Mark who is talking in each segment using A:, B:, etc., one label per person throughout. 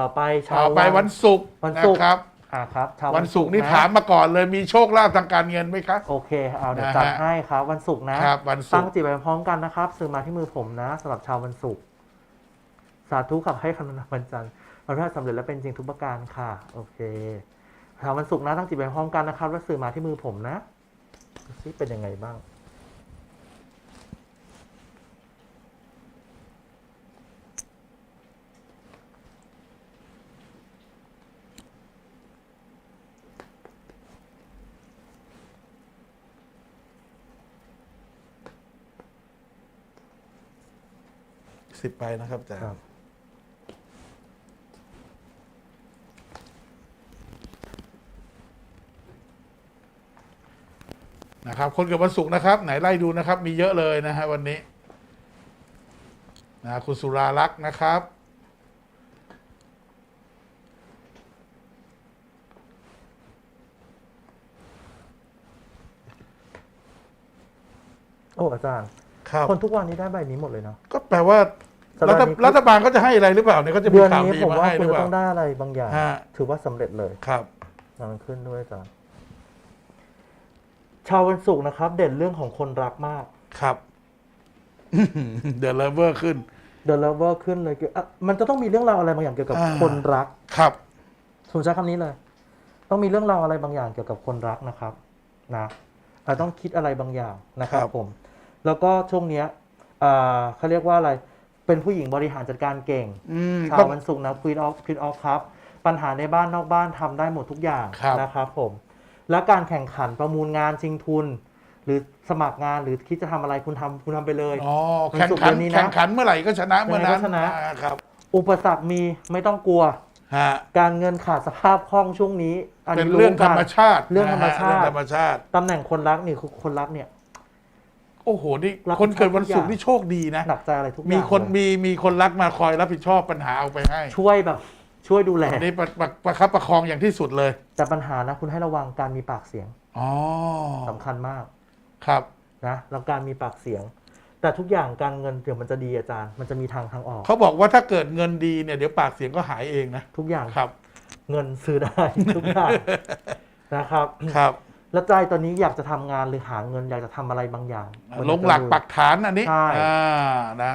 A: ต่อไปชา
B: ต่
A: ว
B: อไปวันศุกร์
A: วัน
B: นะ
A: ศุกร์
B: ครับ
A: อ่าครับชาว
B: วันศุกร์นี่ะถามมาก่อนเลยมีโชคลาภทางการเงินไหมครับ
A: โอเคเอาเดี๋ยว
B: นะฮะ
A: จัดให้ครับวันศุกร์นะครับ
B: วันศุ
A: ตั้
B: ก
A: ง
B: ร์
A: จิตไปพร้อมกันนะครับสื่อมาที่มือผมนะสำหรับชาววันศุกร์สาธุขับให้คำนำวันจันทร์วันพฤหัสสำเร็จและเป็นจริงทุกประการค่ะ โอเคชาววันศุกร์นะตั้งจิตไปพร้อมกันนะครับ แล้วสื่อมาที่มือผมนะดูซิเป็นยังไงบ้าง
B: สิบไปนะครับอาจารย์
A: ครับ
B: นะครับ คนเกิดวันศุกร์นะครับ ไหนไล่ดูนะครับ มีเยอะเลยนะฮะวันนี้นะคุณสุรารักษ์นะครับ
A: โอ้อาจารย์
B: ครับ
A: คนทุกวันนี้ได้ใบนี้หมดเลยเนาะ
B: ก็แปลว่า
A: สัป
B: รั
A: ดา
B: ฐ
A: ห์นี้
B: รัฐบาลก็จะให้อะไรหรือเปล่าเนี่ยก็จะมี
A: เดือน
B: ข่าว
A: นี้
B: ดี
A: ผม
B: มา
A: ว่า
B: ให้ห
A: คุ
B: รื
A: ณ
B: อ
A: จะ
B: เปล่า
A: ต้องได้อะไรบางอย่าง
B: ฮะ
A: ถือว่าสำเร็จเลย
B: ครับ
A: มันขึ้นด้วยอาจารย์ชาววันศุกร์นะครับ เด่นเรื่องของคนรักมาก
B: ครับ เดอะเลเวอร์ขึ้น
A: เด e ลเวอร์ขึ้นเลยคืออะมันจะต้องมีเรื่องราวอะไรบางอย่างเกี่ยวกับ
B: อ่า
A: คนรัก
B: ครับ
A: ผมใช้คำนี้เลย ต้องมีเรื่องราวอะไรบางอย่างเกี่ยวกับคนรักนะครับ นะเราต้องคิดอะไรบางอย่างนะครับ
B: ครับ
A: ผม แล้วก็ช่วงเนี้ยอ่าเขาเรียกว่าอะไร เป็นผู้หญิงบริหารจัดการเก่ง
B: อืม
A: ชา
B: ต้อ
A: ว
B: ง
A: วันศุกร์นะ Queen of Queen of ครับ ปัญหาในบ้านนอกบ้านทำได้หมดทุกอย่าง
B: ครับ
A: นะครับผม และการแข่งขันประมูลงานชิงทุน หรือสมัครงานหรือคิดจะทำอะไรคุณทำคุณทำไปเลย
B: อ๋อ
A: วัน
B: แข่ง
A: ศุกร์
B: ขัน
A: เดือนนี้นะ
B: แข่งขันเมื่อไหร่ก็ชนะเมื่อนั้น
A: ยังไงก็ชนะ
B: อ่าครับ
A: อุปสรรคมีไม่ต้องกลัว
B: ฮะ
A: การเงินขาดสภาพคล่องช่วงนี้ อัน
B: เป็น
A: นี้
B: เรื่องธร
A: กัน
B: รมชาติ
A: เรื่องธรรมชาติ
B: นะฮะเรื่องธรรมชาติ
A: ตำแหน่งคนรักนี่คือคนรักเนี่ย
B: โอ้โหนี่
A: รับ
B: คนเกิดวันศุกร์
A: ทุกอย่าง
B: นี่โชคดีนะ
A: หนักใจอะไรทุกอย่าง
B: มีคน
A: เลย
B: มีมีคนรักมาคอยรับผิดชอบปัญหาเอาไปให้
A: ช่วยแบบ ช่วยดูแล
B: อันนี้ประประประคับประคองอย่างที่สุดเลย
A: แต่ปัญหานะ คุณให้ระวังการมีปากเสียง
B: อ๋อ
A: สำคัญมาก
B: ครับ
A: นะแล้วการมีปากเสียง แต่ทุกอย่างการเงินเดี๋ยวมันจะดีอาจารย์ มันจะมีทางทางออก
B: เขาบอกว่าถ้าเกิดเงินดีเนี่ยเดี๋ยวปากเสียงก็หายเองนะ
A: ทุกอย่าง
B: ครับ
A: เงินซื้อได้ ทุกอย่างนะครับ
B: ครับ
A: แล้วใจตอนนี้อยากจะทำงานหรือหาเงินอยากจะทำอะไรบางอย่างมัน
B: ลงหลัก
A: จะ
B: ปักฐานอันนี้
A: ใช่
B: อ่านะ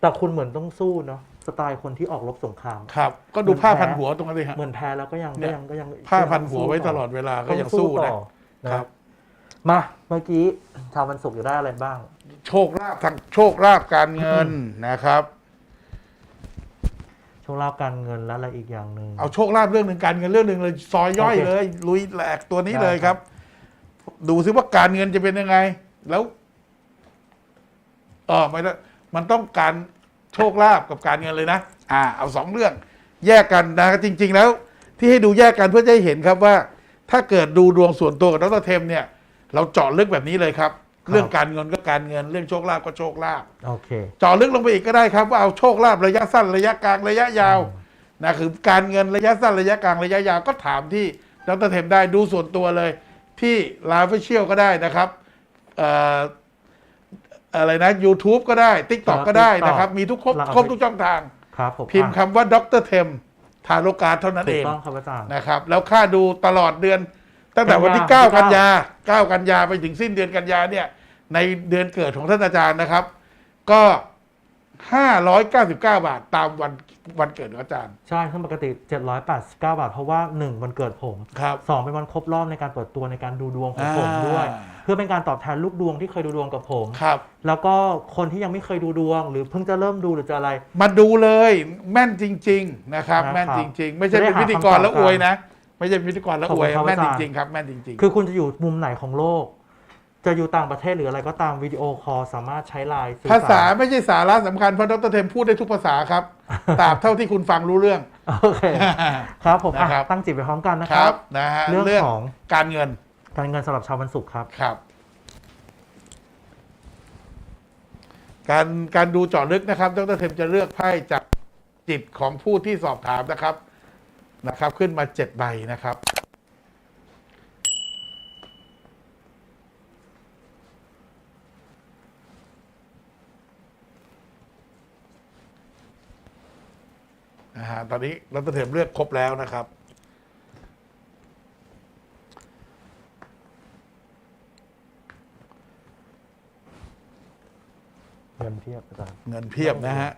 A: แต่คุณเหมือนต้องสู้เนาะสไตล์คนที่ออกรบสงคราม
B: ครับ ก็ดูผ้าพันหัวตรงนั้นเลยฮะ
A: เหมือนแพ้แล้วก็ยัง
B: เนี่
A: ก็
B: ย
A: ยังก็ยัง
B: ผ้าพันหัวไว้ตลอดเวลาก็ยังสู้นะ
A: ต่อนะครับ มาเมื่อกี้ชาววันศุกร์อยู่ได้อะไรบ้าง
B: โชคลาภทางโชคลาภการเงินนะครับ
A: โชคลาภการเงินและอะไรอีกอย่างหนึ่ง
B: เอาโชคลาภเรื่องหนึ่งการเงินเรื่องหนึ่งเลยซอยย่อย
A: โอเค
B: เลย ลุยแหลกตัวนี้
A: ได้
B: เลยครับ ดูซิว่าการเงินจะเป็นยังไง แล้วเออไม่ได้มันต้องการโชคลาภกับการเงินเลยนะ อ่า เอาสองเรื่อง แยกกันนะจริง ๆ แล้ว ที่ให้ดูแยกกันเพื่อจะให้เห็นครับว่า ถ้าเกิดดูดวงส่วนตัวกับดรเทมเนี่ย เราเจาะลึกแบบนี้เลยครับ เรื่องการเงินก็การเงิน เรื่องโชคลาภก็โชคลาภ
A: โอเค
B: เจาะลึกลงไปอีกก็ได้ครับว่าเอาโชคลาภระยะสั้นระยะกลางระยะยาวนะคือการเงินระยะสั้นระยะกลางระยะยาวก็ถามที่ดรเทมได้ดูส่วนตัวเลย ที่ลาฟเชียลก็ได้นะครับเอ่ออะไรนะ YouTube ก็ได้ TikTok ก็ได้นะครับ มีทุกครบ
A: เราเอา
B: ครบทุกช่องทาง
A: ครับผม
B: พิมพ์
A: อะ
B: คำว่าดรเทมทาโลกาเท่านั้น
A: ถู
B: เอกง
A: ต้องครับอาจารย์
B: นะครับ แล้วค่าดูตลอดเดือน ตั้งแต่วันที่
A: กันยา
B: 9กันยา 9 กันยาไปถึงสิ้นเดือนกันยาเนี่ย ในเดือนเกิดของท่านอาจารย์นะครับ ก็ 599 บาทตามวันวันเกิดของอาจารย์
A: ใช่ซึ่งปกติ 789 บาท เพราะว่า 1 วันเกิดผม
B: ครับ
A: 2เป็นวันครบรอบในการเปิดตัวในการดูดวงของ
B: อ่า
A: ผมด้วย เพื่อเป็นการตอบแทนลูกดวงที่เคยดูดวงกับผม
B: ครับ
A: แล้วก็คนที่ยังไม่เคยดูดวง หรือเพิ่งจะเริ่มดูหรือจะอะไร
B: มาดูเลยแม่นจริง ๆ นะครับ
A: นะครับ
B: แม่นจริง ๆ ไม่ใช่
A: จะได้
B: เป็นพิธีกรแล้วอวยนะ ไม่ใช่พิธีกรแล้วอวย
A: ขอบคุณครับ
B: แม่น
A: อา
B: จ
A: จารย์
B: ริงๆครับแม่นจริง
A: คือคุณจะอยู่มุมไหนของโลก จะอยู่ต่างประเทศหรืออะไรก็ตามวิดีโอคอลสามารถใช้ไลน์สื่อ
B: ๆภาษา
A: สร
B: ไม่ใช่สาระสำคัญเพราะดรเทมพูดได้ทุกภาษาครับ ตราบเท่าที่คุณฟังรู้เรื่อง
A: โอเค ครับผมอะ
B: นะครับ
A: ตั้งจิตไปพร้อมกันนะ
B: ค
A: ค
B: รั
A: รั
B: บ บนะฮะ
A: เรื่อง
B: เรื่อง
A: ของ
B: การเงิน
A: การเงินสำหรับชาววันศุกร์ครับ
B: ครับ การการดูเจาะลึกนะครับ ดรเทมจะเลือกไพ่จากจิตของผู้ที่สอบถามนะครับนะครับ ขึ้นมาเจ็ดใบนะครับ นนะฮะตอนนี้รัตเทมเลือกครบแล้วนะครับ
A: เงินเพียบอาจารย์
B: เงินเพียบนะฮะ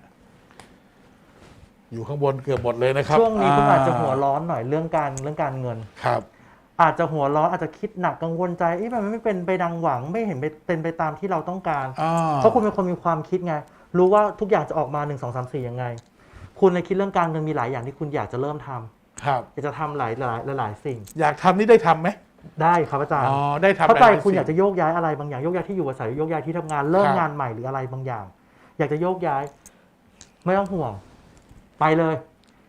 B: อยู่ข้างบนเกือบหมดเลยนะครับ
A: ช่วงนี้คุณอาจจะหัวร้อนหน่อยเรื่องการเรื่องการเงิน
B: ครับ
A: อาจจะหัวร้อนอาจจะคิดหนักกังวลใจเอ๊ะมันไม่เป็นไปดังหวัง ไม่เห็นไปเป็นไปตามที่เราต้องการ
B: อ่า
A: เพราะคุณเป็นคนมีความคิดไง รู้ว่าทุกอย่างจะออกมาหนึ่งสองสามสี่ยังไง คุณในคิดเรื่องการเงินมีหลายอย่างที่คุณอยากจะเริ่มทำ
B: ครับ
A: อยากจะทำหลายหลายหลายหลายสิ่ง
B: อยากทำนี่ได้ทำไหม
A: ได้ครับอาจารย์
B: อ๋อได้ทำ
A: เข้าใจ
B: หลยๆ
A: คุณ
B: สิ่ง
A: อยากจะโยกย้ายอะไรบางอย่างโยกย้ายที่อยู่อาศัยโยกย้ายที่ทำงานเริ่ม
B: ครับ
A: งานใหม่หรืออะไรบางอย่าง อยากจะโยกย้าย ไม่ต้องห่วง ไปเลย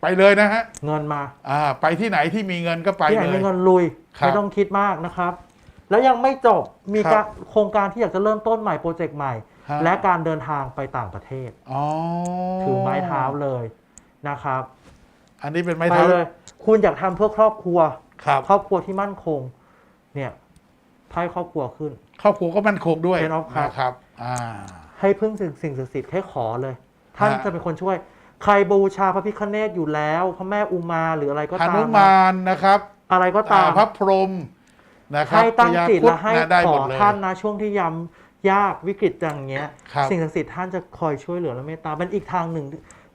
B: ไปเลยนะฮะ
A: เงินมา
B: อ่าไปที่ไหนที่มีเงินก็ไป
A: ที่ไหน
B: เล
A: มี
B: ย
A: เงินลุย
B: ครับ
A: ไม่ต้องคิดมากนะครับ แล้วยังไม่จบมี
B: ครั
A: การ
B: บ
A: โครงการที่อยากจะเริ่มต้นใหม่โปรเจกต์ใหม่
B: ฮะ
A: และการเดินทางไปต่างประเทศ
B: อ๋อ
A: ถือไม้เท้าเลย นะครับ
B: อันนี้เป็นไม้
A: ไป
B: เท้า
A: เลย คุณอยากทำเพื่อครอบครัว
B: ครับ
A: ครอบครัวที่มั่นคง เนี่ยไพ่ครอบครัวขึ้น
B: ครอบครัวก็มั่นคงด้วย
A: Ten of Cups
B: นะครับอ่า
A: ให้พึ่งสิ่งสิ่งศักดิ์สิทธิ์แค่ขอเลย ท่าน
B: ฮะ
A: จะเป็นคนช่วย ใครบูชาพระพิฆเนศอยู่แล้วพระแม่อุมาหรืออะไรก็
B: ห
A: ตาม
B: นุมานนะครับ
A: อะไรก็ตาม
B: อ่พระพรหมนะครับ
A: ให้ตั้ง
B: พญา
A: จิต
B: ครุฑ
A: และให้
B: นะได้
A: ข
B: หม
A: อ
B: ดเลย
A: ท่านนะช่วงที่ยำยากวิกฤตอย่างเงี้ย
B: ครับ
A: สิ่งศักดิ์สิทธิ์ท่านจะคอยช่วยเหลือและเมตตาเป็นอีกทางหนึ่ง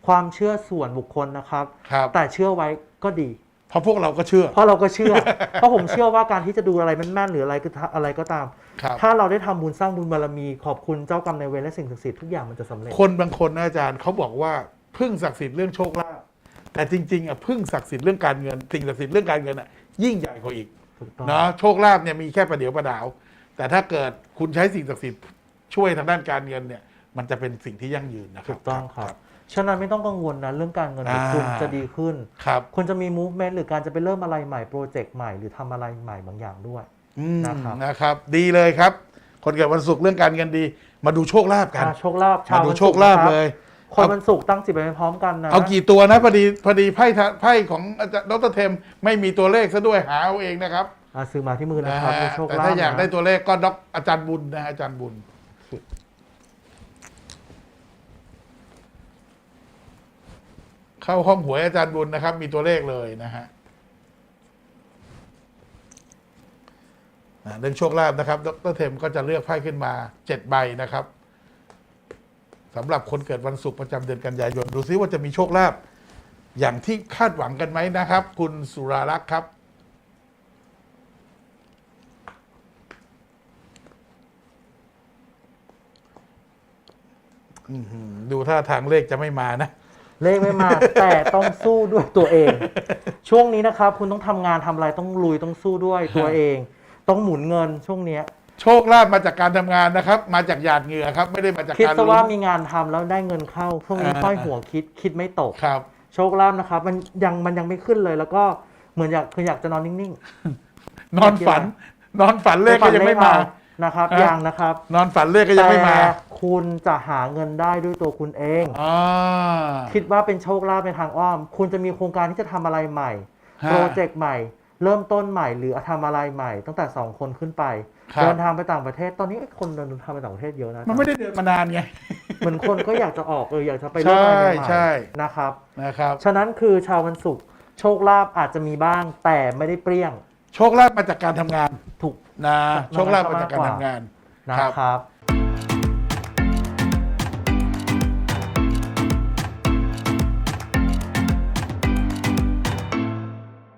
A: ความเชื่อส่วนบุคคลนะครับ
B: ครับ
A: แต่เชื่อไว้ก็ดี
B: เพราะพวกเราก็เชื่อ
A: เพราะเราก็เชื่อ เพราะผมเชื่อว่าการที่จะดูอะไรแม่นๆหรืออะไรก็ตามอะไรก็ตาม
B: ครับ
A: ถ้าเราได้ทำบุญสร้างบุญบารมีขอบคุณเจ้ากรรมนายเวรและสิ่งศักดิ์สิทธิ์ทุกอย่างมันจะสำเร็จ
B: คนบางคนนะอาจารย์เขาบอกว่าพึ่งศักดิ์สิทธิ์เรื่องโชคลาภแต่จริงๆอะพึ่งศักดิ์สิทธิ์เรื่องการเงินสิ่งศักดิ์สิทธิ์เรื่องการเงินอะยิ่งใหญ่กว่าอีก
A: ถูกต้อง
B: เนาะโชคลาภเนี่ยมีแค่ประเดี๋ยวประดาว แต่ถ้าเกิดคุณใช้สิ่งศักดิ์สิทธิ์ช่วยทางด้านการเงินเนี่ย มันจะเป็นสิ่งที่ยั่งยืนนะครั
A: ถู
B: บ
A: กต้องครับ ฉะนั้นไม่ต้องกังวลนะเรื่องการเงินของคุณ
B: อ่า
A: จะดีขึ้น
B: ครับ
A: คุณจะมี movement หรือการจะไปเริ่มอะไรใหม่โปรเจกต์ใหม่หรือทำอะไรใหม่บางอย่างด้วย
B: อืม
A: นะครับ
B: นะครับ ดีเลยครับ คนเกิดวันศุกร์เรื่องการเงินดี มาดูโชคลาภกัน
A: อ่าโชคลาภชา
B: มาดู
A: วัน
B: โช
A: ศุ
B: ค
A: กร์
B: ลาภ
A: นะครับ
B: เลย
A: คนวันศุกร์ตั้งจิตไปพร้อมกันนะ
B: เอากี่ตัวนะพอดีพอดีไพ่ทะไพ่ของอาจารย์ดรเทมไม่มีตัวเลขซะด้วยหาเอาเองนะครับ
A: อ่าซื้อมาที่มือนะ
B: นะครับ
A: มีโชค
B: แต่
A: ลาภ
B: ถ้าอยาก
A: นะ
B: ได้ตัวเลขก็ดอกอาจารย์บุญนะอาจารย์บุญ เข้าห้องหวยอาจารย์บุญนะครับ มีตัวเลขเลยนะฮะเรื่องโชคลาภนะครับ ดรเทมก็จะเลือกไพ่ขึ้นมาเจ็ดใบนะครับสำหรับคนเกิดวันศุกร์ประจำเดือนกันยายน ดูซิว่าจะมีโชคลาภอย่างที่คาดหวังกันไหมนะครับ คุณสุรารักษ์ครับดูท่าทางเลขจะไม่มานะ
A: เลขไม่มา แต่ต้องสู้ด้วยตัวเอง ช่วงนี้นะครับ คุณต้องทำงานทำอะไรต้องลุยต้องสู้ด้วยตัวเอง ต้องหมุนเงินช่วงเนี้ย
B: โชคลาภมาจากการทำงานนะครับ มาจากหยาดเหงื่อครับ ไม่ได้มาจาก
A: คิด
B: การ
A: ซะว่า
B: ลุ้น
A: มีงานทำแล้วได้เงินเข้าช่วงนี้
B: อ่า
A: ค่อยหัวคิดคิดไม่ตก
B: ครับ
A: โชคลาภนะครับ มันยังมันยังไม่ขึ้นเลยแล้วก็เหมือนอยากคืออยากจะนอนนิ่ง
B: นอนฝัน นอนฝัน
A: ๆ
B: เลขก็ยังไม่มา
A: นะครับ
B: อะ
A: ยังนะครับ
B: นอนฝันเลขก็ยังไม่มา
A: แต่คุณจะหาเงินได้ด้วยตัวคุณเอง
B: อ่า
A: คิดว่าเป็นโชคลาภในทางอ้อม คุณจะมีโครงการที่จะทำอะไรใหม่
B: ฮะ
A: โปรเจกต์ใหม่ เริ่มต้นใหม่หรือทำอะไรใหม่ ตั้งแต่ 2 คนขึ้นไป
B: ครับ
A: เดินทางไปต่างประเทศ ตอนนี้คนเดินทางไปต่างประเทศเยอะนะ
B: มันไม่ได้เดินมานานไง
A: เหมือนคนก็อยากจะออกเอออยากจะไปเรื่องอะไรใหม่
B: ใช่
A: ๆนะครับ
B: นะครับ
A: ฉะนั้นคือชาววันศุกร์โชคลาภอาจจะมีบ้างแต่ไม่ได้เปรี้ยง
B: โชคลาภมาจากการทำงาน
A: ถูก
B: นะ
A: จาก
B: โชคลาภมาจากการ
A: มากกว่า
B: ทำงาน
A: นะครับ